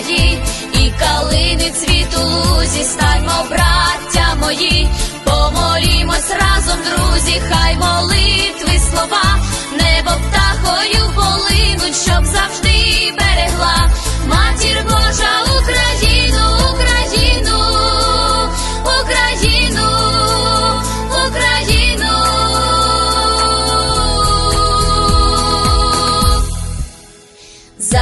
гаї і калини цвіту лузі, станьмо, браття мої, помолімось разом, друзі, хай молитви слова,